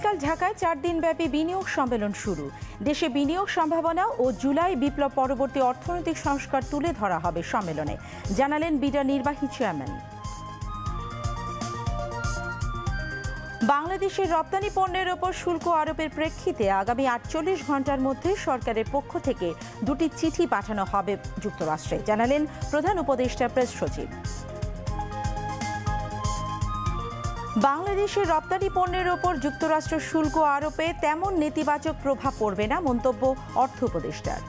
আগামীকাল ঢাকায় চার দিনব্যাপী বিনিয়োগ সম্মেলন শুরু। দেশে বিনিয়োগ সম্ভাবনা ও জুলাই বিপ্লব পরবর্তী অর্থনৈতিক সংস্কার তুলে ধরা হবে সম্মেলনে, জানালেন বিডা নির্বাহী চেয়ারম্যান। বাংলাদেশের রপ্তানি পণ্যের ওপর শুল্ক আরোপের প্রেক্ষিতে আগামী আটচল্লিশ ঘণ্টার মধ্যে সরকারের পক্ষ থেকে দুটি চিঠি পাঠানো হবে যুক্তরাষ্ট্রে, জানালেন প্রধান উপদেষ্টা প্রেস সচিব। বাংলাদেশের রপ্তানি পণ্যের ওপর যুক্তরাষ্ট্র শুল্ক আরোপে তেমন নেতিবাচক প্রভাব পড়বে না মন্তব্য অর্থ উপদেষ্টার।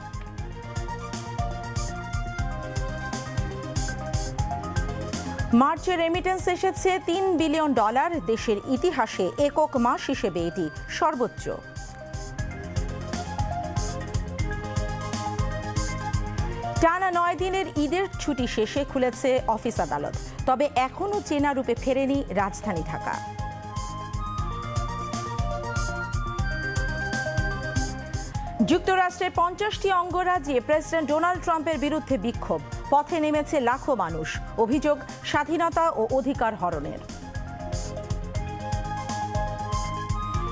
মার্চে রেমিটেন্স এসেছে তিন বিলিয়ন ডলার, দেশের ইতিহাসে একক মাস হিসেবে এটি সর্বোচ্চ। টানা নয় দিনের ঈদের ছুটি শেষে খুলেছে অফিস আদালত। তবে এখনও চেনা রূপে ফেরেনি রাজধানী ঢাকা। যুক্তরাষ্ট্রের পঞ্চাশটি অঙ্গরাজ্যে প্রেসিডেন্ট ডোনাল্ড ট্রাম্পের বিরুদ্ধে বিক্ষোভ। পথে নেমেছে লাখো মানুষ। অভিযোগ, স্বাধীনতা ও অধিকার হরণের।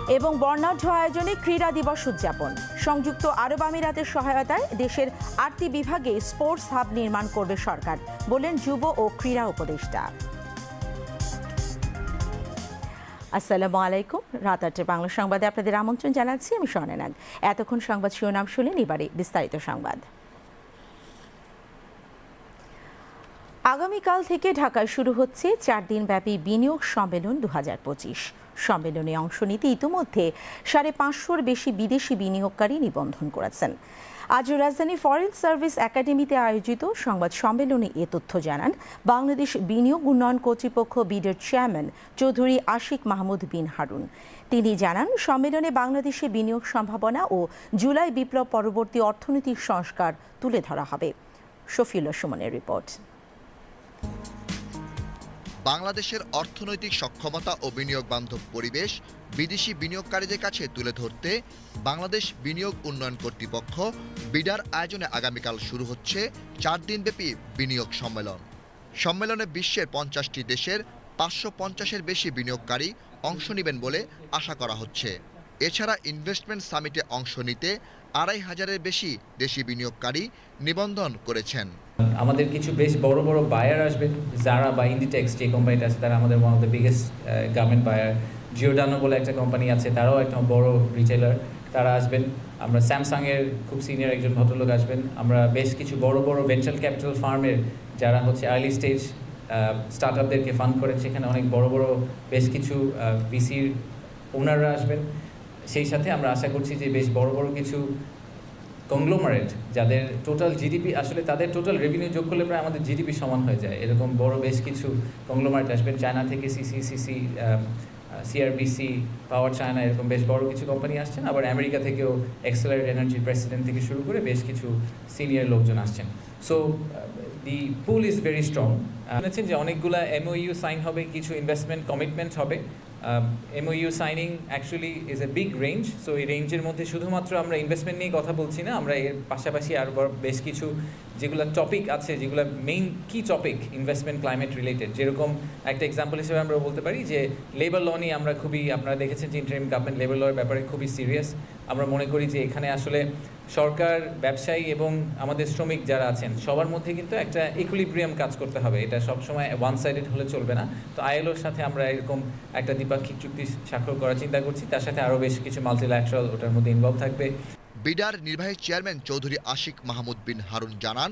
এবং বর্ণাঢ্য আয়োজনে ক্রীড়া দিবস উদযাপন। সংযুক্ত আরব আমিরাতের সহায়তায় দেশের আটটি বিভাগে স্পোর্টস হাব নির্মাণ করবে সরকার, বললেন যুব ও ক্রীড়া উপদেষ্টা। আসসালামু আলাইকুম, রাত আটটা বাংলা সংবাদে আপনাদের আমন্ত্রণ জানাচ্ছি, আমি স্বর্ণানাগ এতক্ষণ সংবাদ শিরোনাম শুনলেন এবারে বিস্তারিত সংবাদ। আগামীকাল থেকে ঢাকায় শুরু হচ্ছে চার দিনব্যাপী বিনিয়োগ সম্মেলন দু হাজার পঁচিশ। সম্মেলনে অংশ নিতে ইতিমধ্যে সাড়ে পাঁচশোর বেশি বিদেশি বিনিয়োগকারী নিবন্ধন করেছেন। আজ রাজধানী ফরেন সার্ভিস একাডেমিতে আয়োজিত সংবাদ সম্মেলনে এ তথ্য জানান, বাংলাদেশ বিনিয়োগ উন্নয়ন কর্তৃপক্ষ বিডের চেয়ারম্যান চৌধুরী আশিক মাহমুদ বিন হারুন। তিনি জানান, সম্মেলনে বাংলাদেশে বিনিয়োগ সম্ভাবনা ও জুলাই বিপ্লব পরবর্তী অর্থনৈতিক সংস্কার তুলে ধরা হবে। শফিউল্লাহ সুমনের রিপোর্ট। বাংলাদেশের অর্থনৈতিক সক্ষমতা ও বিনিয়োগ বান্ধব পরিবেশ বিদেশি বিনিয়োগকারীদের কাছে তুলে ধরতে বাংলাদেশ বিনিয়োগ উন্নয়ন কর্তৃপক্ষ বিডার আয়োজনে আগামীকাল শুরু হচ্ছে চার দিনব্যাপী বিনিয়োগ সম্মেলন। সম্মেলনে বিশ্বের পঞ্চাশটি দেশের পাঁচশো পঞ্চাশের বেশি বিনিয়োগকারী অংশ নেবেন বলে আশা করা হচ্ছে। এছাড়া ইনভেস্টমেন্ট সামিটে অংশ নিতে আড়াই হাজারের বেশি দেশি বিনিয়োগকারী নিবন্ধন করেছেন। আমাদের কিছু বেশ বড় বড় বায়ার আসবে যারা বা ইন্ডিটেক্স যে কোম্পানিটা আছে, তারা আমাদের one of the biggest garment buyer Giordano বলে একটা কোম্পানি আছে, তারাও একটা বড় রিটেলার তারা আসবেন, আমরা স্যামসাংয়ের খুব সিনিয়র একজন ভদ্রলোক আসবেন। আমরা বেশ কিছু বড় বড় ভেঞ্চার ক্যাপিটাল ফার্মের যারা হচ্ছে আর্লি স্টেজ স্টার্ট আপদেরকে ফান্ড করেন, সেখানে অনেক বড় বড় বেশ কিছু ভিসির ওনাররা আসবেন। সেই সাথে আমরা আশা করছি যে বেশ বড় বড় কিছু কংগ্লোমারেট যাদের টোটাল জিডিপি আসলে তাদের টোটাল রেভিনিউ যোগ করলে প্রায় আমাদের জিডিপি সমান হয়ে যায়। এরকম বড় বেশ কিছু কংগ্লোমারেট আসবেন চায়না থেকে CC CC CRBC power China এরকম বেশ বড় কিছু কোম্পানি আসছেন। আবার আমেরিকা থেকেও এক্সেলারেট এনার্জির প্রেসিডেন্ট থেকে শুরু করে বেশ কিছু সিনিয়র লোকজন আসছেন। So the pool is very strong শুনেছেন যে অনেকগুলো এমওইউ সাইন হবে, কিছু ইনভেস্টমেন্ট কমিটমেন্ট হবে। MOU signing actually is a big range so এই রেঞ্জের মধ্যে শুধুমাত্র আমরা ইনভেস্টমেন্ট নিয়ে কথা বলছি না, আমরা এর পাশাপাশি আরও বেশ কিছু যেগুলো টপিক আছে, যেগুলো মেইন কি টপিক ইনভেস্টমেন্ট ক্লাইমেট রিলেটেড যেরকম একটা এক্সাম্পল হিসেবে আমরা বলতে পারি যে লেবার ল নিয়ে আমরা খুবই, আপনারা দেখেছেন যে ইন্টারিম গভর্নমেন্ট লেবার লয়ের ব্যাপারে খুবই সিরিয়াস আমরা মনে করি যে এখানে আসলে সরকার, ব্যবসায়ী এবং আমাদের শ্রমিক যারা আছেন, সবার মধ্যে কিন্তু একটা ইকুইলিব্রিয়াম কাজ করতে হবে। এটা সবসময় ওয়ান সাইডেড হলে চলবে না। তো আইএলওর সাথে আমরা এরকম একটা দ্বিপাক্ষিক চুক্তি স্বাক্ষর করার চিন্তা করছি। তার সাথে আরও বেশ কিছু মাল্টিল্যাকচারাল ওটার মধ্যে ইনভলভ থাকবে। বিডার নির্বাহী চেয়ারম্যান চৌধুরী আশিক মাহমুদ বিন হারুন জানান,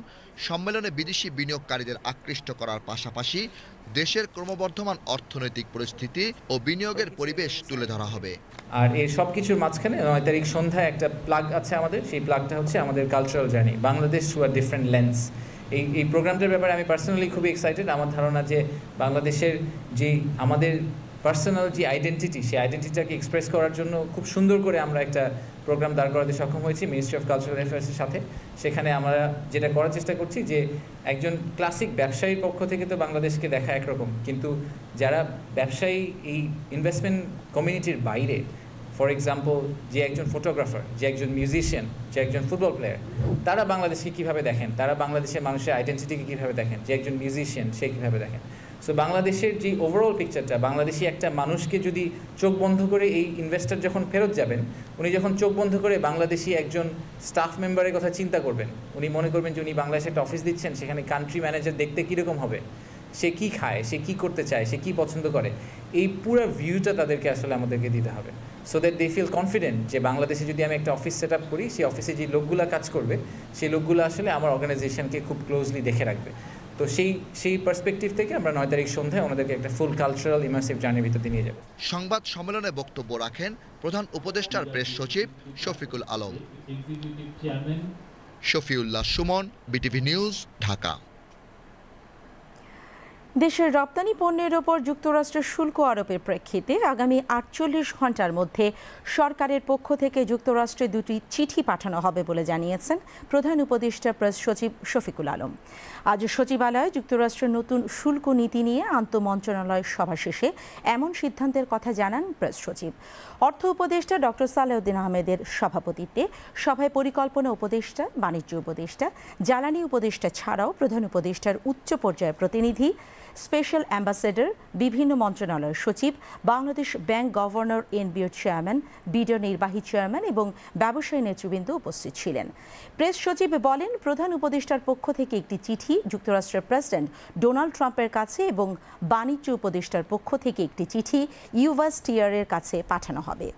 সম্মেলনে বিদেশি বিনিয়োগকারীদের আকৃষ্ট করার পাশাপাশি দেশের ক্রমবর্ধমান অর্থনৈতিক পরিস্থিতি ও বিনিয়োগের পরিবেশ তুলে ধরা হবে। আর এই সব কিছুর মাঝখানে নয় তারিখ সন্ধ্যায় একটা প্লাগ আছে আমাদের, সেই প্লাগটা হচ্ছে আমাদের কালচারাল জার্নি বাংলাদেশ থ্রু আর ডিফারেন্ট লেন্স এই এই প্রোগ্রামটার ব্যাপারে আমি পার্সোনালি খুবই এক্সাইটেড আমার ধারণা যে বাংলাদেশের যে আমাদের পার্সোনাল যে আইডেন্টিটি সেই আইডেন্টিটিটাকে এক্সপ্রেস করার জন্য খুব সুন্দর করে আমরা একটা প্রোগ্রাম দাঁড় করাতে সক্ষম হয়েছি মিনিস্ট্রি অফ কালচারাল অ্যাফেয়ার্সের সাথে। সেখানে আমরা যেটা করার চেষ্টা করছি যে একজন ক্লাসিক ব্যবসায়ীর পক্ষ থেকে তো বাংলাদেশকে দেখা একরকম। কিন্তু যারা ব্যবসায়ী এই ইনভেস্টমেন্ট কমিউনিটির বাইরে ফর এক্সাম্পল যে একজন ফটোগ্রাফার যে একজন মিউজিশিয়ান যে একজন ফুটবল প্লেয়ার তারা বাংলাদেশকে কীভাবে দেখেন? তারা বাংলাদেশের মানুষের আইডেন্টিটিকে কীভাবে দেখেন? যে একজন মিউজিশিয়ান সে কীভাবে দেখেন? সো বাংলাদেশের যে ওভারঅল পিকচারটা বাংলাদেশি একটা মানুষকে যদি চোখ বন্ধ করে এই ইনভেস্টর যখন ফেরত যাবেন, উনি যখন চোখ বন্ধ করে বাংলাদেশি একজন স্টাফ মেম্বারের কথা চিন্তা করবেন, উনি মনে করবেন যে উনি বাংলাদেশে একটা অফিস দিচ্ছেন, সেখানে কান্ট্রি ম্যানেজার দেখতে কীরকম হবে? সে কি খায়? সে কি করতে চায়? সে কি পছন্দ করে? এই পুরো ভিউটা তাদেরকে আসলে আমাদেরকে দিতে হবে। So that they feel confident যে বাংলাদেশে যদি আমি একটা অফিস সেট আপ করি, সেই অফিসে যে লোকগুলো কাজ করবে, সেই লোকগুলো আসলে আমার অর্গানাইজেশনকে খুব ক্লোজলি দেখে রাখবে। তো সেই সেই পার্সপেক্টিভ থেকে আমরা নয় তারিখ সন্ধ্যায় ওনাদেরকে একটা ফুল কালচারাল ইমার্সিভ জার্নির ভিতর দিয়ে নিয়ে যাব। সংবাদ সম্মেলনে বক্তব্য রাখেন প্রধান উপদেষ্টার প্রেস সচিব Shafiqul Alam. Shafiullah Sumon BTV news Dhaka. দেশের রপ্তানি পণ্যের ওপর যুক্তরাষ্ট্রের শুল্ক আরোপের প্রেক্ষিতে আগামী আটচল্লিশ ঘণ্টার মধ্যে সরকারের পক্ষ থেকে যুক্তরাষ্ট্রে দুটি চিঠি পাঠানো হবে বলে জানিয়েছেন প্রধান উপদেষ্টা প্রেস সচিব শফিকুল আলম। আজ সচিবালয়ে যুক্তরাষ্ট্রের নতুন শুল্ক নীতি নিয়ে আন্তঃমন্ত্রণালয় সভা শেষে এমন সিদ্ধান্তের কথা জানান প্রেস সচিব। অর্থ উপদেষ্টা ডক্টর সালেউদ্দিন আহমেদের সভাপতিত্বে সভায় পরিকল্পনা উপদেষ্টা, বাণিজ্য উপদেষ্টা, জ্বালানি উপদেষ্টা ছাড়াও প্রধান উপদেষ্টার উচ্চ পর্যায়ের প্রতিনিধি স্পেশাল অ্যাম্বাসেডর, বিভিন্ন মন্ত্রণালয়ের সচিব, বাংলাদেশ ব্যাংক গভর্নর এনবিওর চেয়ারম্যান, বিডিও নির্বাহী চেয়ারম্যান এবং ব্যবসায়ী নেতৃবৃন্দ উপস্থিত ছিলেন। প্রেস সচিব বলেন, প্রধান উপদেষ্টার পক্ষ থেকে একটি চিঠি যুক্তরাষ্ট্রের প্রেসিডেন্ট ডোনাল্ড ট্রাম্পের কাছে এবং বাণিজ্য উপদেষ্টার পক্ষ থেকে একটি চিঠি ইউএসটিআর-এর কাছে পাঠানো হবে।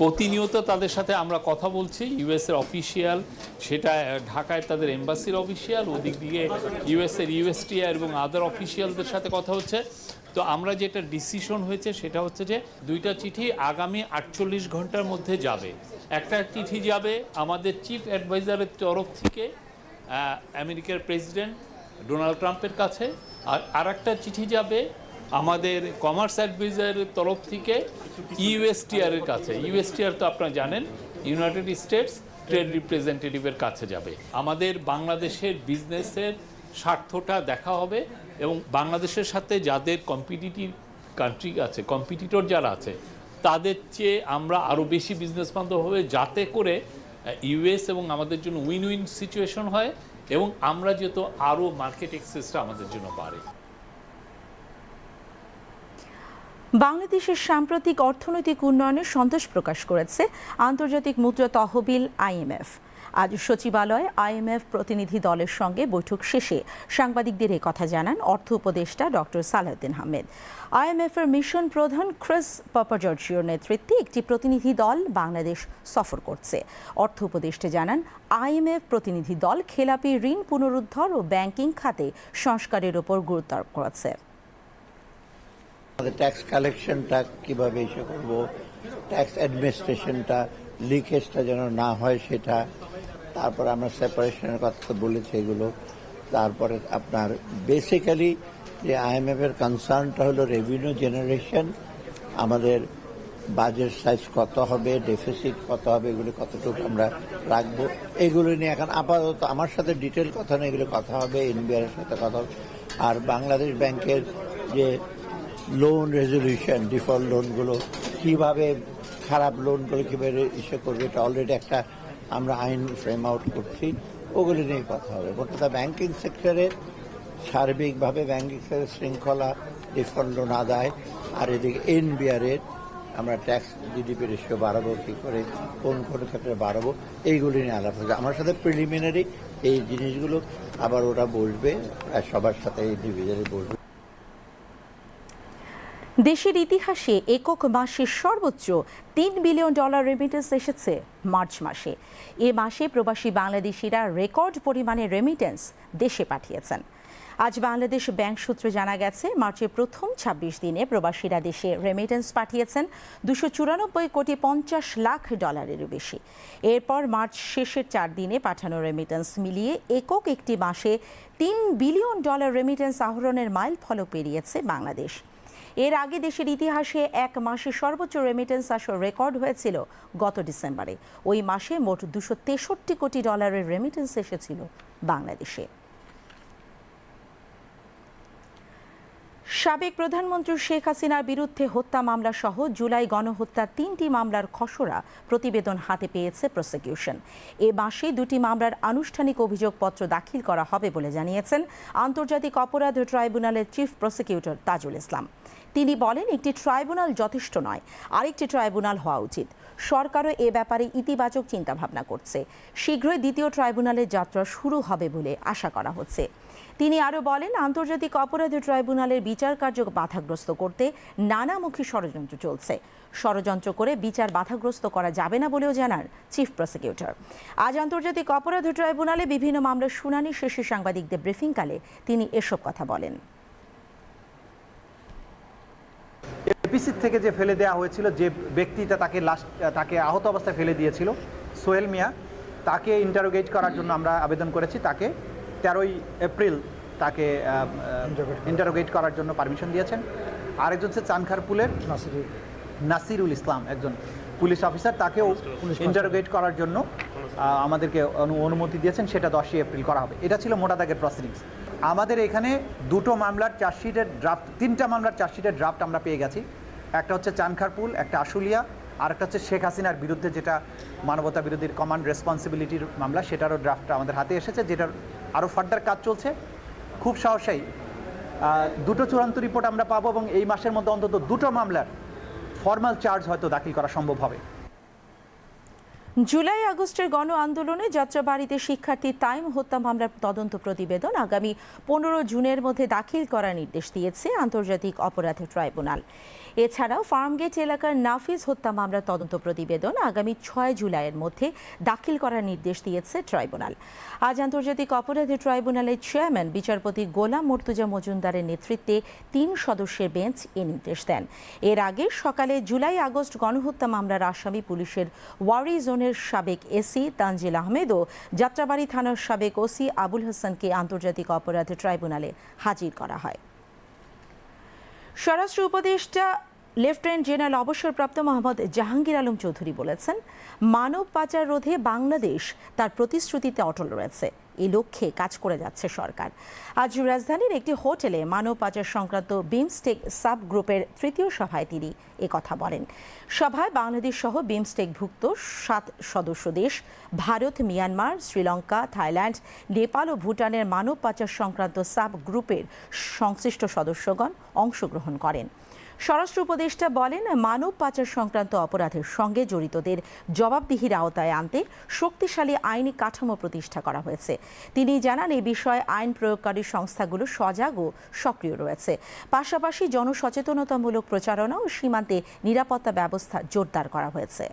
প্রতিনিয়ত তাদের সাথে আমরা কথা বলছি। ইউএস এর অফিসিয়াল সেটা ঢাকায় তাদের এম্বাসির অফিসিয়াল ওদিক দিয়ে ইউএস এর ইউএসটিআর এবং আদার অফিসিয়ালদের সাথে কথা হচ্ছে। তো আমরা যেটা ডিসিশন হয়েছে, সেটা হচ্ছে যে দুইটা চিঠি আগামী আটচল্লিশ ঘণ্টার মধ্যে যাবে। একটা চিঠি যাবে আমাদের চিফ অ্যাডভাইজারের তরফ থেকে আমেরিকার প্রেসিডেন্ট ডোনাল্ড ট্রাম্পের কাছে। আর আরেকটা চিঠি যাবে আমাদের কমার্স অ্যাডভাইজারের তরফ থেকে ইউএসটিআর এর কাছে ইউএসটিআর তো আপনারা জানেন ইউনাইটেড স্টেটস ট্রেড রিপ্রেজেন্টেটিভের কাছে যাবে। আমাদের বাংলাদেশের বিজনেসের স্বার্থটা দেখা হবে এবং বাংলাদেশের সাথে যাদের কম্পিটিটিভ কান্ট্রি আছে কম্পিটিটর যারা আছে, তাদের চেয়ে আমরা আরও বেশি বিজনেস বান্ধব হবে যাতে করে ইউএস এবং আমাদের জন্য উইন উইন সিচুয়েশন হয় এবং আমরা যেহেতু আরও মার্কেট অ্যাক্সেসটা আমাদের জন্য বাড়ে। বাংলাদেশের সাম্প্রতিক অর্থনৈতিক উন্নয়নে সন্তোষ প্রকাশ করেছে আন্তর্জাতিক মুদ্রা তহবিল আইএমএফ। আজ সচিবালয়ে আইএমএফ প্রতিনিধি দলের সঙ্গে বৈঠক শেষে সাংবাদিকদের কথা জানান অর্থ উপদেষ্টা ডক্টর সালাউদ্দিন আহমেদ। আইএমএফ এর মিশন প্রধান ক্রিস পাপাজর্জিওর নেতৃত্বে একটি প্রতিনিধি দল বাংলাদেশ সফর করছে। অর্থ উপদেষ্টা জানান, আইএমএফ প্রতিনিধি দল খেলাপি ঋণ পুনরুদ্ধার ও ব্যাংকিং খাতে সংস্কারের ওপর গুরুত্ব আরোপ করেছে। আমাদের ট্যাক্স কালেকশনটা কীভাবে ইস্যু করব ট্যাক্স অ্যাডমিনিস্ট্রেশনটা লিকেজটা যেন না হয় সেটা, তারপর আমরা সেপারেশনের কথা বলেছি এগুলো, তারপরে আপনার বেসিক্যালি যে আইএমএফ এর কনসার্নটা হলো রেভিনিউ জেনারেশন আমাদের বাজেট সাইজ কত হবে ডেফিসিট কত হবে, এগুলো কতটুকু আমরা রাখব, এগুলো নিয়ে এখন আপাতত আমার সাথে ডিটেল কথা নেই, এগুলো কথা হবে এনবিআর সাথে কথা হবে, আর বাংলাদেশ ব্যাংকের যে লোন রেজলিউশন ডিফল্ট লোনগুলো কীভাবে খারাপ লোনগুলো কীভাবে ইস্যু করবে, এটা অলরেডি একটা আমরা আইন ফ্রেম আউট করছি, ওগুলি নিয়ে কথা হবে। গোটা ব্যাংকিং সেক্টরে সার্বিকভাবে ব্যাংকিং সেক্টরের শৃঙ্খলা ডিফল্ট লোন আদায়, আর এদিকে এনবিআর এর আমরা ট্যাক্স জিডিপি রেশিও বাড়াবো, কী করে, কোন কোন ক্ষেত্রে বাড়াবো, এইগুলি নিয়ে আলাপ হচ্ছে আমার সাথে প্রিলিমিনারি এই জিনিসগুলো আবার ওরা বসবে আর সবার সাথে ইন্ডিভিজুয়ালি বসবে দেশের ইতিহাসে একক মাসে সর্বোচ্চ তিন বিলিয়ন ডলার রেমিটেন্স এসেছে মার্চ মাসে। এ মাসে প্রবাসী বাংলাদেশিরা রেকর্ড পরিমাণে রেমিটেন্স দেশে পাঠিয়েছেন। আজ বাংলাদেশ ব্যাংক সূত্রে জানা গেছে, মার্চের প্রথম ২৬ দিনে প্রবাসীরা দেশে রেমিটেন্স পাঠিয়েছেন দুশো চুরানব্বই কোটি পঞ্চাশ লাখ ডলারেরও বেশি। এরপর মার্চ শেষের চার দিনে পাঠানো রেমিটেন্স মিলিয়ে একক একটি মাসে তিন বিলিয়ন ডলার রেমিটেন্স আহরণের মাইল ফলক পেরিয়েছে বাংলাদেশ। এর আগে দেশের ইতিহাসে এক মাসে সর্বোচ্চ রেমিটেন্স আসার রেকর্ড হয়েছিল গত ডিসেম্বরে। ওই মাসে মোট দুশো তেষট্টি কোটি ডলারের রেমিটেন্স এসেছিল বাংলাদেশে। সাবেক প্রধানমন্ত্রী শেখ হাসিনার বিরুদ্ধে হত্যা মামলা সহ জুলাই গণহত্যার তিনটি মামলার খসড়া প্রতিবেদন হাতে পেয়েছে প্রসিকিউশন এ মাসে দুটি মামলার আনুষ্ঠানিক অভিযোগপত্র দাখিল করা হবে বলে জানিয়েছেন আন্তর্জাতিক অপরাধ ট্রাইব্যুনালের চিফ প্রসিকিউটর তাজুল ইসলাম। তিনি বলেন, একটি ট্রাইব্যুনাল যথেষ্ট নয়, আরেকটি ট্রাইব্যুনাল হওয়া উচিত। সরকারও এ ব্যাপারে ইতিবাচক চিন্তাভাবনা করছে। শীঘ্রই দ্বিতীয় ট্রাইব্যুনালের যাত্রা শুরু হবে বলে আশা করা হচ্ছে। তিনি আরও বলেন, আন্তর্জাতিক অপরাধ ট্রাইব্যুনালের বিচার কার্য বাধাগ্রস্ত করতে নানামুখী ষড়যন্ত্র চলছে। ষড়যন্ত্র করে বিচার বাধাগ্রস্ত করা যাবে না বলেও জানান চিফ প্রসিকিউটর। আজ আন্তর্জাতিক অপরাধ ট্রাইব্যুনালে বিভিন্ন মামলার শুনানি শেষে সাংবাদিকদের ব্রিফিংকালে তিনি এসব কথা বলেন। এপিসির থেকে যে ফেলে দেওয়া হয়েছিল যে ব্যক্তিটা তাকে লাস্ট তাকে আহত অবস্থায় ফেলে দিয়েছিল সোহেল মিয়া তাকে ইন্টারোগেট করার জন্য আমরা আবেদন করেছি। তাকে তেরোই এপ্রিল তাকে ইন্টারোগেট করার জন্য পারমিশন দিয়েছেন। আরেকজন হচ্ছে চানখারপুলের নাসিরুল ইসলাম একজন। পুলিশ অফিসার তাকেও ইন্টারোগেট করার জন্য আমাদেরকে অনুমতি দিয়েছেন সেটা দশই এপ্রিল করা হবে। এটা ছিল মোটা দাগের প্রসিডিংস আমাদের এখানে দুটো মামলার চার্জশিটের ড্রাফট তিনটা মামলার চার্জশিটের ড্রাফট আমরা পেয়ে গেছি। একটা হচ্ছে চানখারপুল একটা আশুলিয়া আর একটা হচ্ছে শেখ হাসিনার বিরুদ্ধে যেটা মানবতা বিরোধীর কমান্ড রেসপন্সিবিলিটির মামলা সেটারও ড্রাফটটা আমাদের হাতে এসেছে যেটার আরও ফার্দার কাজ চলছে। খুব সাহসাই দুটো চূড়ান্ত রিপোর্ট আমরা পাবো এবং এই মাসের মধ্যে অন্তত দুটো মামলার ফর্মাল চার্জ হয়তো দাখিল করা সম্ভব হবে। জুলাই আগস্টের গণ আন্দোলনে যাত্রাবাড়িতে শিক্ষার্থী তাইম হত্যা মামলার তদন্ত প্রতিবেদন আগামী পনেরো জুনের মধ্যে দাখিল করার নির্দেশ দিয়েছে আন্তর্জাতিক অপরাধ ট্রাইব্যুনাল। এছাড়াও ফার্মগেট এলাকার নাফিজ হত্যা মামলার তদন্ত প্রতিবেদন আগামী ছয় জুলাইয়ের মধ্যে দাখিল করার নির্দেশ দিয়েছে ট্রাইব্যুনাল। আজ আন্তর্জাতিক অপরাধ ট্রাইব্যুনালের চেয়ারম্যান বিচারপতি গোলাম মর্তুজা মজুমদারের নেতৃত্বে তিন সদস্যের বেঞ্চ এ নির্দেশ দেন। এর আগে সকালে জুলাই আগস্ট গণহত্যা মামলার আসামি পুলিশের ওয়ারি জোনের সাবেক এসি তানজিল আহমেদ ও যাত্রাবাড়ি থানার সাবেক ওসি আবুল হাসানকে আন্তর্জাতিক অপরাধ ট্রাইব্যুনালে হাজির করা হয়। স্বরাষ্ট্র উপদেষ্টা লেফটেন্যান্ট জেনারেল অবসরপ্রাপ্ত মোহাম্মদ জাহাঙ্গীর আলম চৌধুরী বলেছেন, মানব পাচার রোধে বাংলাদেশ তার প্রতিশ্রুতিতে অটল রয়েছে। এই লক্ষ্যে কাজ করে যাচ্ছে সরকার। আজ রাজধানীর একটি হোটেলে মানব পাচার সংক্রান্ত বিমস্টেক সাব গ্রুপের তৃতীয় সভায় তিনি কথা বলেন। সভায় বাংলাদেশ সহ বিমস্টেকভুক্ত সাত সদস্য দেশ, ভারত, মিয়ানমার, শ্রীলঙ্কা, থাইল্যান্ড, নেপাল ও ভুটানের মানব পাচার সংক্রান্ত সাব গ্রুপের সংশ্লিষ্ট সদস্যগণ অংশগ্রহণ করেন। স্বরাষ্ট্র উপদেষ্টা বলেন, মানব পাচার সংক্রান্ত অপরাধের সঙ্গে জড়িতদের জবাবদিহির আওতায় আনতে শক্তিশালী আইনি কাঠামো প্রতিষ্ঠা করা হয়েছে। তিনি জানান এই বিষয়ে আইন প্রয়োগকারী সংস্থাগুলো সজাগ ও সক্রিয় রয়েছে। পাশাপাশি জনসচেতনতামূলক প্রচারণা ও সীমান্তে নিরাপত্তা ব্যবস্থা জোরদার করা হয়েছে।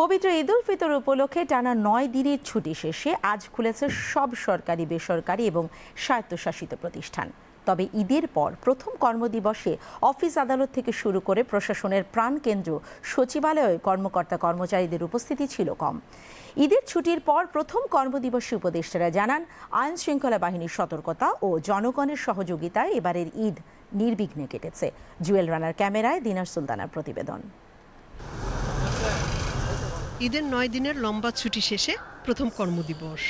পবিত্র ঈদ উল ফিতর উপলক্ষে টানা নয় দিনের ছুটি শেষে আজ খুলেছে সব সরকারি, বেসরকারি এবং স্বায়ত্তশাসিত প্রতিষ্ঠান। তবে ঈদের পর প্রথম কর্মদিবসে অফিস আদালত থেকে শুরু করে প্রশাসনের প্রাণকেন্দ্র, সচিবালয়ে কর্মকর্তা কর্মচারীদের উপস্থিতি ছিল কম। ঈদের ছুটির পর প্রথম কর্মদিবসে উপদেষ্টারা জানান, আইন শৃঙ্খলা বাহিনীর সতর্কতা ও জনগণের সহযোগিতায় এবারের ঈদ নির্বিঘ্নে কেটেছে। জুয়েল রানার ক্যামেরায় দিনার সুলতানার প্রতিবেদন। ঈদের নয় দিনের লম্বা ছুটি শেষে প্রথম কর্মদিবস।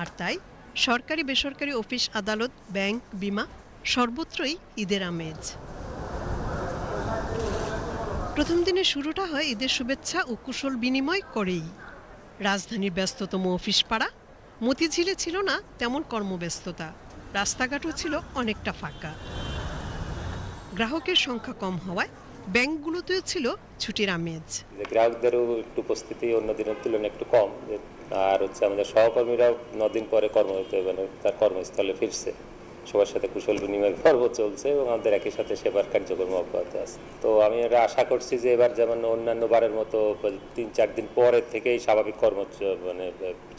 আর তাই সরকারি বেসরকারি অফিস, আদালত, ব্যাংক, বিমা সর্বত্রই ঈদের আমেজ। প্রথম দিনের শুরুটা হয় ঈদের শুভেচ্ছা ও কুশল বিনিময় করেই। রাজধানীর ব্যস্ততম অফিস পাড়া, মতিঝিলে ছিল না তেমন কর্মব্যস্ততা, রাস্তাঘাটও ছিল অনেকটা ফাঁকা। গ্রাহকের সংখ্যা কম হওয়ায় ব্যাংকগুলোতেও ছিল ছুটির আমেজ। গ্রাহকদেরও একটু উপস্থিতি অন্য দিনের তুলনায় একটু কম। আর হচ্ছে আমাদের সহকর্মীরাও নদিন পরে কর্মরত মানে তার কর্মস্থলে ফিরছে। সবার সাথে কুশল বিনিময় পর্ব চলছে এবং আমাদের একই সাথে সেবার কার্যক্রম অব্যাহত আছে। তো আমি এটা আশা করছি যে এবার যেমন অন্যান্য বারের মতো তিন, চার দিন পরের থেকেই স্বাভাবিক কর্ম মানে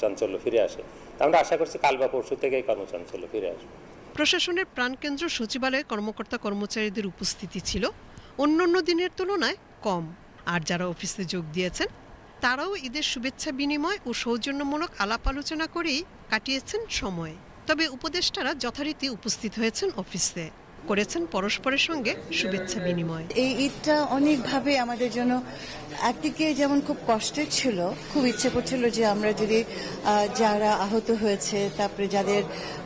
চাঞ্চল্য ফিরে আসে। আমরা আশা করছি কাল বা পরশু থেকেই কর্মচাঞ্চল্য ফিরে আসবে। প্রশাসনের প্রাণকেন্দ্র সচিবালয়ে কর্মকর্তা কর্মচারীদের উপস্থিতি ছিল। অন্যান্য দিনের তুলনায় কম। আর যারা অফিসে যোগ দিয়েছেন, তারাও ঈদের শুভেচ্ছা বিনিময় ও সৌজন্যমূলক আলাপ আলোচনা করেই কাটিয়েছেন সময়। তবে উপদেষ্টারা যথারীতি উপস্থিত হয়েছেন অফিসে। করেছেন পরস্পরের সঙ্গে শুভেচ্ছা বিনিময়। এই ঈদটা অনেকভাবে আমাদের জন্য একদিকে যেমন খুব কষ্টের ছিল, খুব ইচ্ছে করছিল যে আমরা যদি যারা আহত হয়েছে, তারপরে যাদের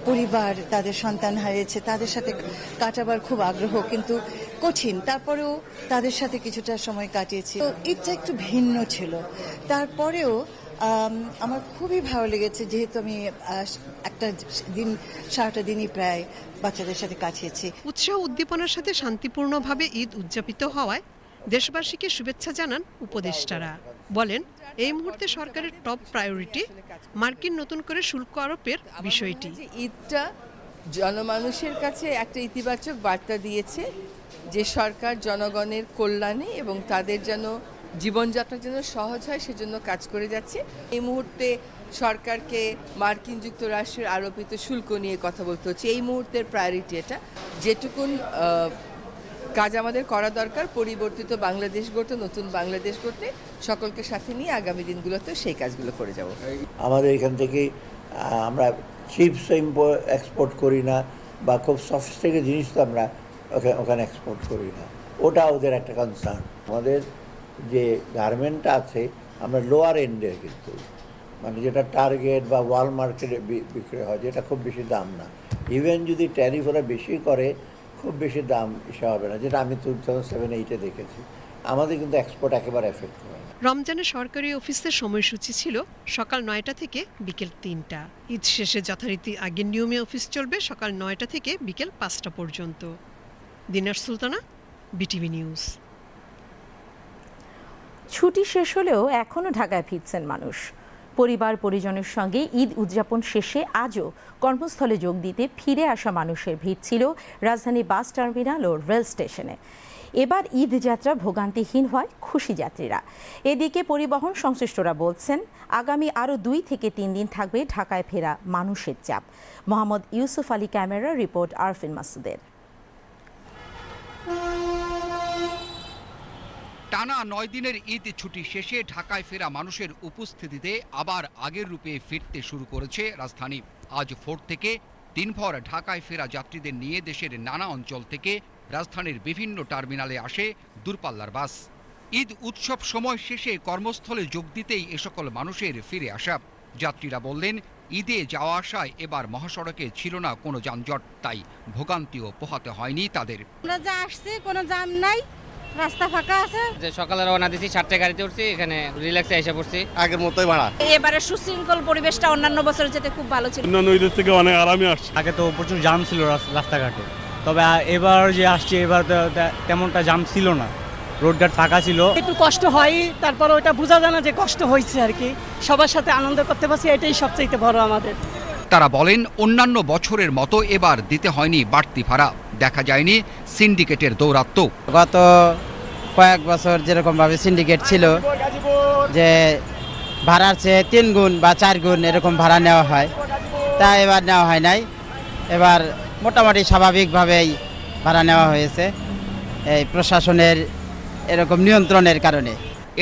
পরিবার, তাদের সন্তান হারিয়েছে, তাদের সাথে কাটাবার খুব আগ্রহ কিন্তু কঠিন। তারপরেও তাদের সাথে কিছুটা সময় কাটিয়েছি। তো ঈদটা একটু ভিন্ন ছিল। তারপরেও আমার খুবই ভালো লেগেছে যেহেতু আমি একটা দিন সারাটা দিনই প্রায় বাচ্চাদের সাথে কাটিয়েছি। উৎসাহ উদ্দীপনার সাথে শান্তিপূর্ণভাবে ঈদ উদযাপিত হওয়ায় দেশবাসীকে শুভেচ্ছা জানান উপদেষ্টারা। বলেন এই মুহূর্তে সরকারের টপ প্রায়োরিটি মার্কিন নতুন করে শুল্ক আরোপের বিষয়টি। ঈদটা জনমানুষের কাছে একটা ইতিবাচক বার্তা দিয়েছে যে সরকার জনগণের কল্যাণে এবং তাদের যেন জীবনযাত্রা যেন সহজ হয়, সেজন্য কাজ করে যাচ্ছে। এই মুহূর্তে সরকারকে মার্কিন যুক্তরাষ্ট্রের আরোপিত শুল্ক নিয়ে কথা বলতে হচ্ছে। এই মুহূর্তের প্রায়োরিটি এটা। যেটুকুন কাজ আমাদের করা দরকার, পরিবর্তিত বাংলাদেশ গড়তে, নতুন বাংলাদেশ গড়তে, সকলকে সাথে নিয়ে আগামী দিনগুলোতে সেই কাজগুলো করে যাব। আমাদের এখান থেকে আমরা চিপস এক্সপোর্ট করি না, বা খুব সফিস্টিকেট জিনিস তো আমরা ওখানে এক্সপোর্ট করি না। ওটা ওদের একটা কনসার্ন আমাদের যে গার্মেন্টটা আছে, আমরা লোয়ার এন্ডের কিন্তু মানে যেটা টার্গেট বা ওয়াল মার্কেটে বিক্রি হয়, যেটা খুব বেশি দাম না। ইভেন যদি ট্যারিফ ওরা বেশি করে, খুব বেশি দাম এসে হবে না, যেটা আমি টু থাউজেন্ড সেভেন এইটে দেখেছি। আমাদের কিন্তু এক্সপোর্ট একেবারে এফেক্ট করে। রমজানে সরকারি অফিসের সময়সূচি ছিল সকাল নয়টা থেকে বিকেল তিনটা। ঈদ শেষে যথারীতি আগের নিয়মে অফিস চলবে সকাল নয়টা থেকে বিকেল পাঁচটা পর্যন্ত। Dinar Sultana, BTV news. ছুটি শেষ হলেও এখনও ঢাকায় ফিরছেন মানুষ। পরিবার পরিজনের সঙ্গে ঈদ উদযাপন শেষে আজও কর্মস্থলে যোগ দিতে ফিরে আসা মানুষের ভিড় ছিল রাজধানী বাস টার্মিনাল ও রেল স্টেশনে। এবার ঈদ যাত্রা ভোগান্তিহীন হয় খুশি যাত্রীরা। এদিকে পরিবহন সংশ্লিষ্টরা বলছেন, আগামী আরও দুই থেকে তিন দিন থাকবে ঢাকায় ফেরা মানুষের চাপ। মোহাম্মদ ইউসুফ আলী ক্যামেরা রিপোর্ট আরফিন মাসুদের। টানা নয় দিনের ঈদ ছুটি শেষে ঢাকায় ফেরা মানুষের উপস্থিতিতে আবার আগের রূপে ফিরতে শুরু করেছে রাজধানী। আজ ভোর থেকে দিনভর ঢাকায় ফেরা যাত্রীদের নিয়ে দেশের নানা অঞ্চল থেকে রাজধানীর বিভিন্ন টার্মিনালে আসে দূরপাল্লার বাস। ঈদ উৎসব সময় শেষে কর্মস্থলে যোগ দিতেই এ সকল মানুষের ফিরে আসা। যাত্রীরা বললেন, ঈদে যাওয়া আসায় এবার মহাসড়কে ছিল না কোনো যানজট, তাই ভোগান্তিও পোহাতে হয়নি তাদের। আমরা যা আসছি কোনো জাম নাই। রাস্তা ফাঁকা আছে? যে সকালে রওনা দিছি চারটে গাড়িতে উঠছি এখানে রিল্যাক্সে এসে পড়ছি। আগের মতোই ভাড়া। এবারে সুশৃঙ্খল পরিবেশটা অন্যান্য বছরের যেতে খুব ভালো ছিল। অন্যান্য ঈদের থেকে অনেক আরামে আসছে। আগে তো প্রচুর জাম ছিল রাস্তাঘাটে। তবে এবার যে আসছে এবার তেমনটা জাম ছিল না। রোডঘাট ফাঁকা ছিল। একটু কষ্ট হয় তারপর ওটা বোঝা যায় না যে কষ্ট হয়েছে আর কি। সবার সাথে আনন্দ করতে পারছি এটাই সবচেয়ে বড় আমাদের। তারা বলেন অন্যান্য বছরের মতো এবার দিতে হয়নি বাড়তি ভাড়া। দেখা যায়নি সিন্ডিকেটের দৌরাত্ম্য গত কয়েক বছর যেরকমভাবে সিন্ডিকেট ছিল যে ভাড়ার চেয়ে তিন গুণ বা চার গুণ এরকম ভাড়া নেওয়া হয় তা এবার নেওয়া হয় নাই। এবার মোটামুটি স্বাভাবিকভাবেই ভাড়া নেওয়া হয়েছে এই প্রশাসনের এরকম নিয়ন্ত্রণের কারণে।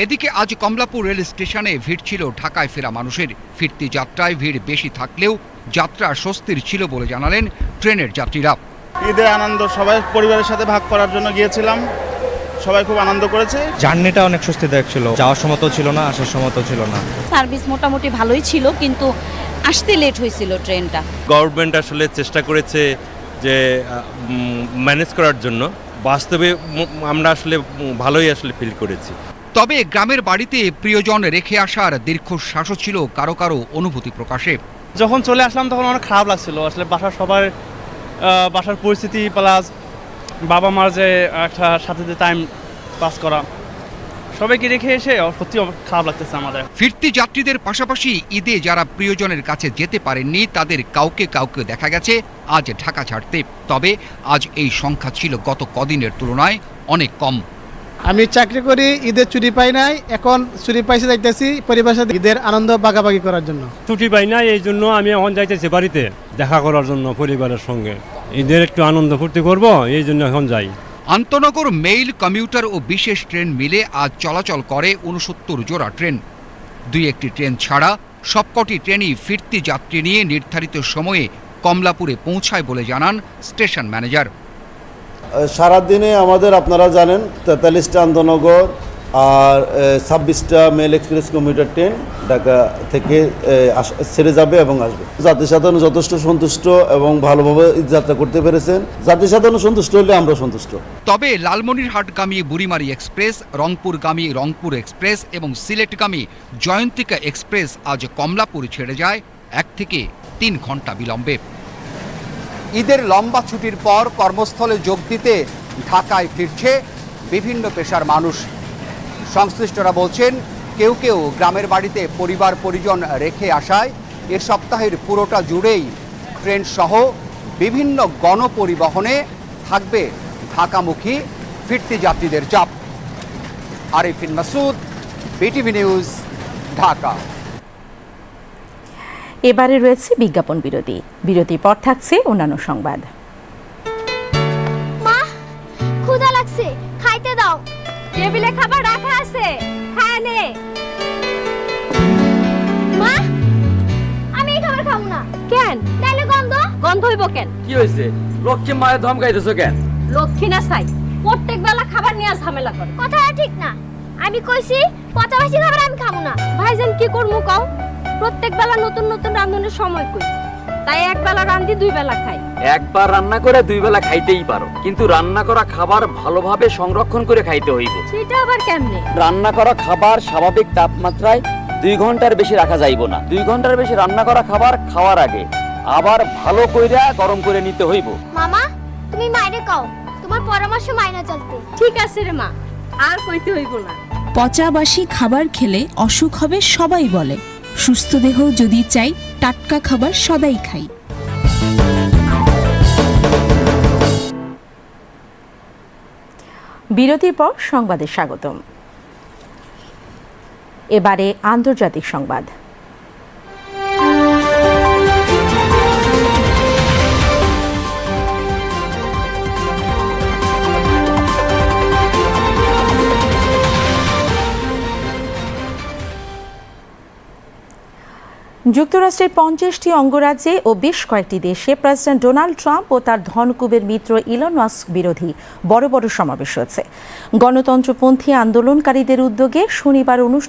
এদিকে আজ কমলাপুর রেল স্টেশনে ভিড় ছিল ঢাকায় ফেরা মানুষের। ফিরতি যাত্রায় ভিড় বেশি থাকলেও যাত্রা স্বস্তির ছিল বলে জানালেন ট্রেনের যাত্রীরা। ঈদের আনন্দ সবাই পরিবারের সাথে ভাগ করার জন্য গিয়েছিলাম। সবাই খুব আনন্দ করেছে। জার্নিটা অনেক স্বস্তিদায়ক ছিল। যাওয়ার সময় তো ছিল না আসার সময় তো ছিল না। সার্ভিস মোটামুটি ভালোই ছিল কিন্তু আসতে লেট হয়েছিল ট্রেনটা। গভর্নমেন্ট আসলে চেষ্টা করেছে যে ম্যানেজ করার জন্য। বাস্তবে আমরা আসলে ভালোই আসলে ফিল করেছি। তবে গ্রামের বাড়িতে প্রিয়জন রেখে আসার দীর্ঘশ্বাসও ছিল কারও কারও অনুভূতি প্রকাশে। যখন চলে আসলাম তখন অনেক খারাপ লাগছিল। আসলে বাসার সবার বাসার পরিস্থিতি প্লাস বাবা মার যে একটা সাথে যে টাইম পাস করা, সবাইকে রেখে এসে সত্যি খারাপ লাগতেছে আমাদের। ফিরতি যাত্রীদের পাশাপাশি ঈদে যারা প্রিয়জনের কাছে যেতে পারেননি, তাদের কাউকে কাউকে দেখা গেছে আজ ঢাকা ছাড়তে। তবে আজ এই সংখ্যা ছিল গত কদিনের তুলনায় অনেক কম। আমি চাকরি করি ঈদের ছুটি পাই নাই এখন ছুটি পাইছে যাইতেছি পরিবারের সাথে ঈদের আনন্দ ভাগাভাগি করার জন্য। ছুটি পাই না এই জন্য আমি এখন যাইতেছি বাড়িতে দেখা করার জন্য পরিবারের সঙ্গে। ঈদের একটু আনন্দ ফুর্তি করব এই জন্য এখন যাই। আন্তনগর মেইল কমিউটার ও বিশেষ ট্রেন মিলে আজ চলাচল করে উনসত্তর জোড়া ট্রেন। দুই একটি ট্রেন ছাড়া সবকটি ট্রেনই ফিরতি যাত্রী নিয়ে নির্ধারিত সময়ে কমলাপুরে পৌঁছায় বলে জানান স্টেশন ম্যানেজার। সারাদিনে আমাদের, আপনারা জানেন, তেতাল্লিশটা আন্তনগর আর ছাব্বিশটা mail express commuter train Dhaka থেকে ছেড়ে যাবে এবং আসবে। জাতি সাধারণ যথেষ্ট সন্তুষ্ট এবং ভালোভাবে যাত্রা করতে পেরেছেন। জাতি সাধারণ সন্তুষ্ট হলে আমরা সন্তুষ্ট। তবে লালমনিরহাটগামী বুড়িমারি এক্সপ্রেস, রংপুরগামী রংপুর এক্সপ্রেস এবং সিলেটগামী জয়ন্তিকা এক্সপ্রেস আজ কমলাপুর ছেড়ে যায় এক থেকে তিন ঘণ্টা বিলম্বে। ঈদের লম্বা ছুটির পর কর্মস্থলে যোগ দিতে ঢাকায় ফিরছে বিভিন্ন পেশার মানুষ। সংশ্লিষ্টরা বলছেন, কেউ কেউ গ্রামের বাড়িতে পরিবার পরিজন রেখে আসায় এ সপ্তাহের পুরোটা জুড়েই ট্রেন সহ বিভিন্ন গণপরিবহনে থাকবে ঢাকামুখী ফিরতি যাত্রীদের চাপ। Arifin Masud, BTV news, Dhaka. এবারে রয়েছে বিজ্ঞাপন বিরতি। বিরতির পর থাকছে অন্যান্য সংবাদ। মা ক্ষুধা লাগছে খাইতে দাও। টেবিলে খাবার রাখা আছে খায় নে। মা আমি এই খাবার খাব না। কেন? তাইলে গন্ধ? গন্ধ হইব কেন? কি হয়েছে লক্ষ্মী মায়ের ধমকাইতেছো কেন? লক্ষ্মী না চাই প্রত্যেক বেলা খাবার নিয়ে ঝামেলা করে। কথাটা ঠিক না। আমি কইছি পচাবাসি খাবার আমি খাব না। ভাইজান কি করমু কও? প্রত্যেক বেলা নতুন নতুন রান্ধনের সময় কই তাই এক বেলা রান্ধি দুই বেলা খাই। একবার রান্না করে দুই বেলা খাইতেই পারো। কিন্তু রান্না করা খাবার ভালোভাবে সংরক্ষণ করে খাইতে হইব। সেটা আবার কেমনে? রান্না করা খাবার স্বাভাবিক তাপমাত্রায় দুই ঘণ্টার বেশি রাখা যাইব না। দুই ঘণ্টার বেশি রান্না করা খাবার খাওয়ার আগে আবার ভালো কইরা গরম করে নিতে হইব। মামা তুমি মাইরে কও। তোমার পরামর্শ মাইনা চলতে। ঠিক আছে রে মা আর কইতে হইব না। পচাবাসি খাবার খেলে অসুখ হবে সবাই বলে। সুস্থ দেহ যদি চাই, টাটকা খাবার সদাই খাই। বিরতির পর সংবাদে স্বাগতম। এবারে আন্তর্জাতিক সংবাদ। যুক্তরাষ্ট্রের পঞ্চাশটি অঙ্গরাজ্যে ও বেশ কয়েকটি দেশে প্রেসিডেন্ট ডোনাল্ড ট্রাম্প ও তার ধনকুবের মিত্র ইলন মাস্ক বিরোধী বড় বড় সমাবেশ হয়েছে। গণতন্ত্রপন্থী আন্দোলনকারীদের উদ্যোগে শনিবার অনুষ্ঠিত